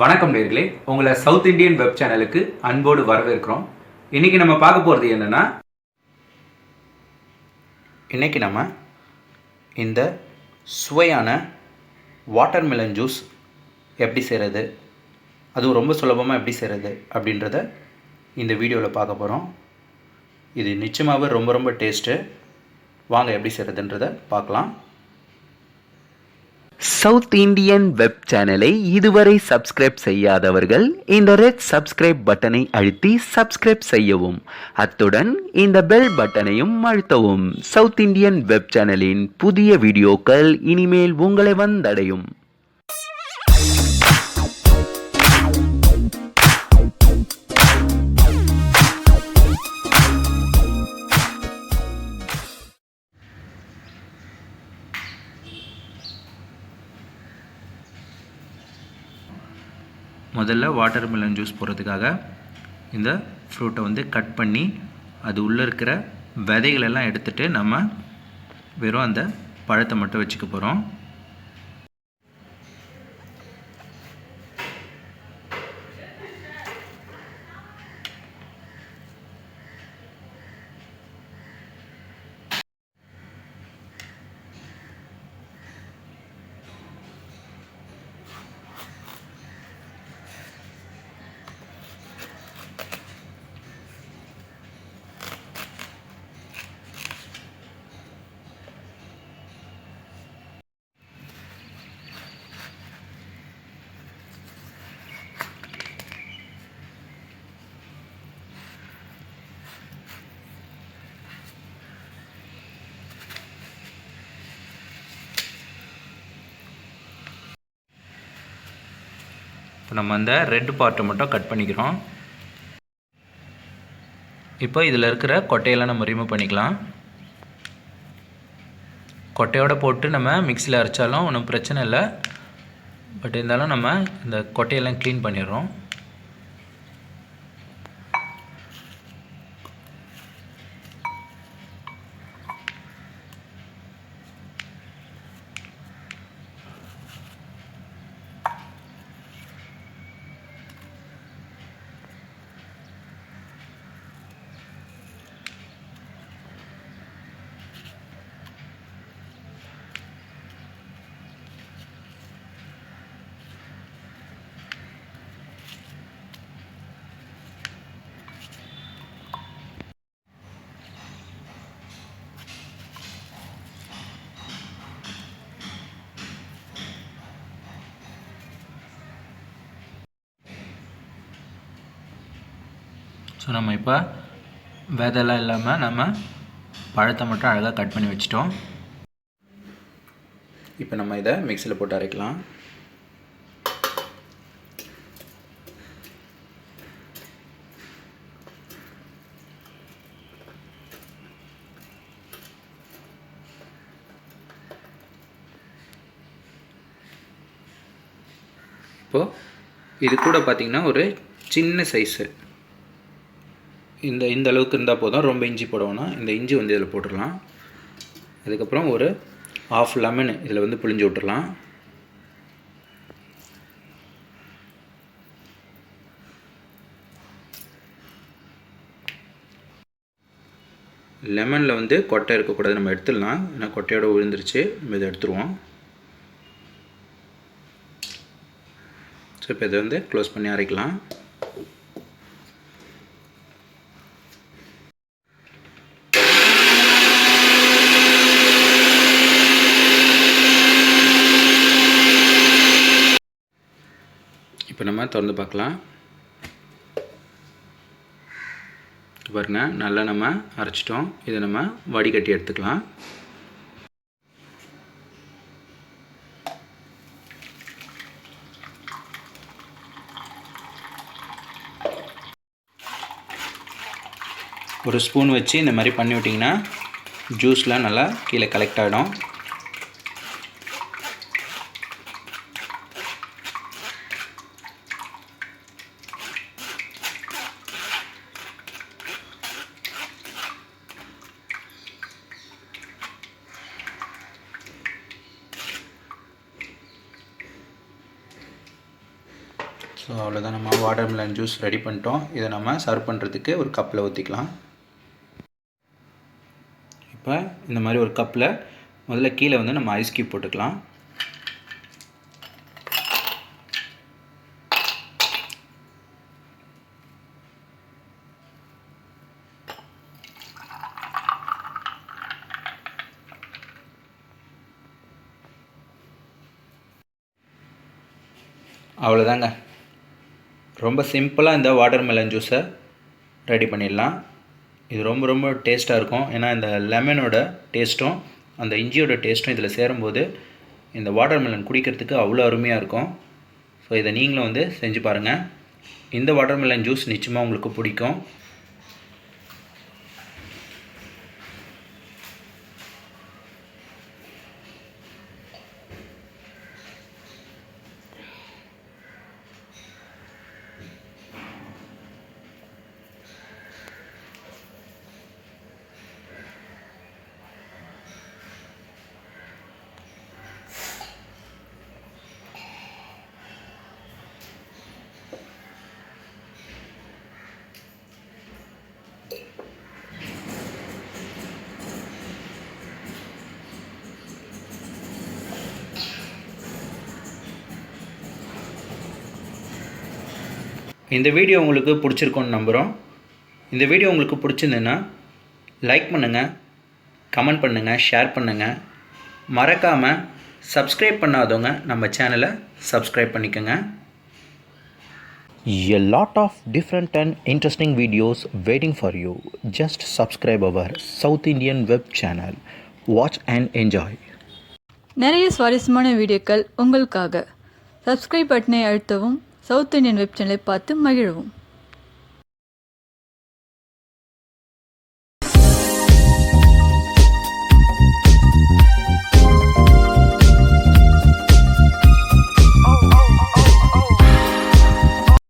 வணக்கம் நேர்களே. உங்களை சவுத் இந்தியன் வெப் சேனலுக்கு அன்போடு வரவேற்கிறோம். இன்னைக்கு நம்ம பார்க்க போகிறது என்னென்னா இன்னைக்கு நம்ம இந்த சுவையான வாட்டர்மெலன் ஜூஸ் எப்படி செய்கிறது அதுவும் ரொம்ப சுலபமாக எப்படி செய்கிறது அப்படின்றத இந்த வீடியோவில் பார்க்க போகிறோம் இது நிச்சயமாகவே ரொம்ப ரொம்ப டேஸ்ட்டு வாங்க எப்படி செய்கிறதுன்றத பார்க்கலாம். சவுத் இந்தியன் வெப் சேனலை இதுவரை சப்ஸ்கிரைப் செய்யாதவர்கள் இந்த ரெட் சப்ஸ்கிரைப் பட்டனை அழுத்தி சப்ஸ்கிரைப் செய்யவும். அத்துடன் இந்த பெல் பட்டனையும் அழுத்தவும். சவுத் இந்தியன் வெப் சேனலின் புதிய வீடியோக்கள் இனிமேல் உங்களை வந்தடையும். முதல்ல வாட்டர் மெலன் ஜூஸ் போடுறதுக்காக இந்த ஃப்ரூட்டை வந்து கட் பண்ணி அது உள்ளே இருக்கிற விதைகளெல்லாம் எடுத்துகிட்டு நம்ம வெறும் அந்த பழத்தை மட்டும் வச்சுக்க போகிறோம் இப்போ நம்ம அந்த ரெட் பார்ட்டை மட்டும் கட் பண்ணிக்கிறோம். இப்போ இதில் இருக்கிற கொட்டையெல்லாம் நம்ம ரிமூவ் பண்ணிக்கலாம். கொட்டையோட போட்டு நம்ம மிக்சியில் அரைச்சாலும் ஒன்றும் பிரச்சனை இல்லை. பட் இருந்தாலும் நம்ம இந்த கொட்டையெல்லாம் க்ளீன் பண்ணிடுறோம். ஸோ நம்ம இப்போ விதெல்லாம் இல்லாமல் நம்ம பழத்தை மட்டும் அழகாக கட் பண்ணி வச்சிட்டோம். இப்போ நம்ம இதை மிக்சியில் போட்டு அரைக்கலாம். இப்போது இது கூட பார்த்திங்கன்னா ஒரு சின்ன சைஸு இந்த இந்த அளவுக்கு இருந்தால் போதும். ரொம்ப இஞ்சி போடணும்னா இந்த இஞ்சி வந்து இதில் போட்டுடலாம். அதுக்கப்புறம் ஒரு ஆஃப் லெமன் இதில் வந்து புளிஞ்சு விட்டுடலாம். லெமனில் வந்து கொட்டை இருக்கக்கூடாது. நம்ம எடுத்துடலாம். ஏன்னா கொட்டையோட விழுந்துருச்சு நம்ம இதை எடுத்துருவோம். ஸோ இப்போ இதை வந்து க்ளோஸ் பண்ணி அரைக்கலாம் இப்போ நம்ம திறந்து பார்க்கலாம். பாருங்க நல்லா நம்ம அரைச்சிட்டோம். இதை நம்ம வடிகட்டி எடுத்துக்கலாம். ஒரு ஸ்பூன் வச்சு இந்த மாதிரி பண்ணி விட்டிங்கன்னா ஜூஸ்லாம் நல்லா கீழே கலெக்ட் ஆகிடும் ஸோ அவ்வளோதான் நம்ம வாட்டர்மெலன் ஜூஸ் ரெடி பண்ணிட்டோம். இதை நம்ம சர்வ் பண்ணுறதுக்கு ஒரு கப்பில் ஊற்றிக்கலாம் இப்போ இந்த மாதிரி ஒரு கப்பில் முதல்ல கீழே வந்து நம்ம ஐஸ் கியூப் போட்டுக்கலாம். அவ்வளோதாங்க ரொம்ப சிம்பிளாக இந்த வாட்டர்மெலன் ஜூஸை ரெடி பண்ணிடலாம். இது ரொம்ப ரொம்ப டேஸ்ட்டாக இருக்கும். ஏன்னா இந்த லெமனோட டேஸ்ட்டும் அந்த இஞ்சியோட டேஸ்ட்டும் இதில் சேரும்போது இந்த வாட்டர்மெலன் குடிக்கிறதுக்கு அவ்வளோ அருமையாக இருக்கும். ஸோ இதை நீங்களும் வந்து செஞ்சு பாருங்கள் இந்த வாட்டர்மெலன் ஜூஸ் நிச்சயமாக உங்களுக்கு பிடிக்கும். இந்த வீடியோ உங்களுக்கு பிடிச்சிருக்கும்னு நம்புகிறோம் இந்த வீடியோ உங்களுக்கு பிடிச்சிருந்துன்னா லைக் பண்ணுங்கள் கமெண்ட் பண்ணுங்கள் ஷேர் பண்ணுங்கள் மறக்காமல் சப்ஸ்கிரைப் பண்ணாதவங்க நம்ம சேனலை சப்ஸ்கிரைப் பண்ணிக்கோங்க A lot of different and interesting videos waiting for you. Just subscribe our South Indian web channel. Watch and enjoy. நிறைய சுவாரஸ்யமான வீடியோக்கள் உங்களுக்காக சப்ஸ்கிரைப் பட்டனை அழுத்தவும் சவுத் இந்தியன் வெப் சேனலை பார்த்து மகிழவும்.